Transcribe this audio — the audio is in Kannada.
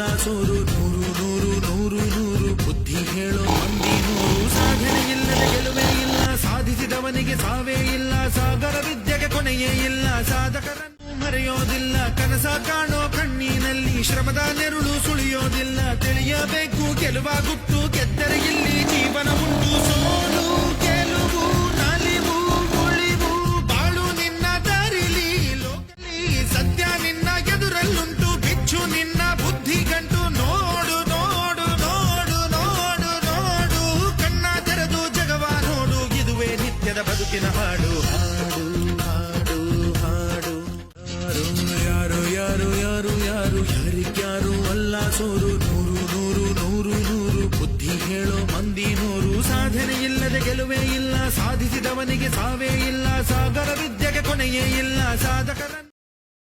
ಸೋರು ನೂರು ನೂರು ನೂರು ನೂರು ಬುದ್ಧಿ ಹೇಳೋ ಮಂದಿ ನೂರು. ಸಾಧನೆ ಇಲ್ಲದೆ ಗೆಲುವೇ ಇಲ್ಲ. ಸಾಧಿಸಿದವನಿಗೆ ಸಾವೇ ಇಲ್ಲ. ಸಾಗರ ವಿದ್ಯೆಗೆ ಕೊನೆಯೇ ಇಲ್ಲ. ಸಾಧಕರನ್ನು ಮರೆಯೋದಿಲ್ಲ. ಕನಸ ಕಾಣೋ ಕಣ್ಣಿನಲ್ಲಿ ಶ್ರಮದ ನೆರಳು ಸುಳಿಯೋದಿಲ್ಲ. ತಿಳಿಯಬೇಕು ಗೆಲುವ ಗುಟ್ಟು ಗೆದ್ದರೆ ಇಲ್ಲಿ ಜೀವನ ಬದುಕಿನ ಹಾಡು. ಹಾಡು ಹಾಡು ಹಾಡು. ಯಾರು ಯಾರು ಯಾರು ಯಾರು ಯಾರಿಗ್ಯಾರು ಅಲ್ಲ ಸೋರು. ನೂರು ನೂರು ನೂರು ನೂರು. ಬುದ್ಧಿ ಹೇಳೋ ಮಂದಿ ನೂರು. ಸಾಧನೆ ಇಲ್ಲದೆ ಗೆಲುವೇ ಇಲ್ಲ. ಸಾಧಿಸಿದವನಿಗೆ ಸಾವೇ ಇಲ್ಲ. ಸಾಗರ ವಿದ್ಯೆಗೆ ಕೊನೆಯೇ ಇಲ್ಲ. ಸಾಧ